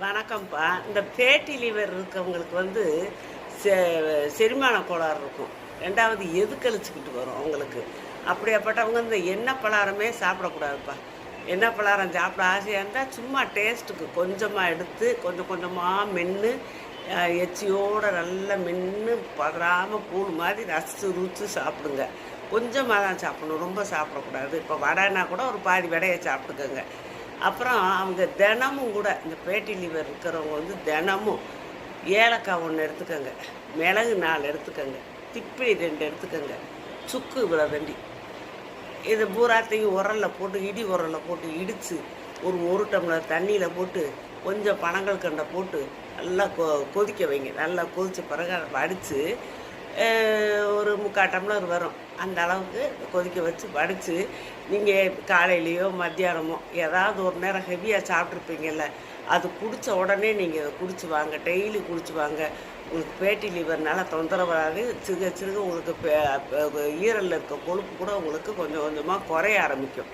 வணக்கம்ப்பா. இந்த fatty liver இருக்கவங்களுக்கு வந்து செ- செரிமான கோளாறு இருக்கும். ரெண்டாவது எது கழிச்சுக்கிட்டு வரும் அவங்களுக்கு? அப்படியாப்பட்டவங்க இந்த எண்ணெய் பலகாரமே சாப்பிடக்கூடாதுப்பா. எண்ணெய் பலகாரம் சாப்பிட ஆசையாக இருந்தால் சும்மா டேஸ்ட்டுக்கு கொஞ்சமாக எடுத்து கொஞ்சம் கொஞ்சமாக மென்று எச்சியோட நல்லா மென்று பதறாமல் கூழ் மாதிரி ரசித்து ருச்சு சாப்பிடுங்க. கொஞ்சமாக தான் சாப்பிடணும். ரொம்ப சாப்பிடக்கூடாது. இப்போ வடைனா கூட ஒரு பாதி வடையை சாப்பிட்டுக்கோங்க. அப்புறம் அவங்க தினமும் கூட இந்த பேட்டி லிவர் இருக்கிறவங்க வந்து தினமும் ஏலக்காய் ஒன்று எடுத்துக்கோங்க மிளகு நாலு எடுத்துக்கோங்க திப்பிலி ரெண்டு எடுத்துக்கோங்க சுக்கு இவ்வளோ ரெண்டி இது பூராத்தையும் உரலில் போட்டு இடி உரலில் போட்டு இடித்து ஒரு ஒரு டம்ளர் தண்ணியில் போட்டு கொஞ்சம் பனங்கள் கண்டை போட்டு நல்லா கொ கொதிக்க வைங்க. நல்லா கொதித்த பிறகு அதை வடித்து ஒரு முக்கால் டம்ளர் வரும். அந்த அளவுக்கு கொதிக்க வச்சு வடித்து நீங்கள் காலையிலையோ மத்தியானமோ ஏதாவது ஒரு நேரம் ஹெவியாக சாப்பிட்ருப்பீங்கல்ல அது குடித்த உடனே நீங்கள் அதை குடிச்சு வாங்க. டெய்லி குடிச்சு வாங்க. உங்களுக்கு பேட்டி லிவர்னால வராது. சிறுக சிறுக உங்களுக்கு ஈரலில் இருக்க கொழுப்பு கூட உங்களுக்கு கொஞ்சம் கொஞ்சமாக குறைய ஆரம்பிக்கும்.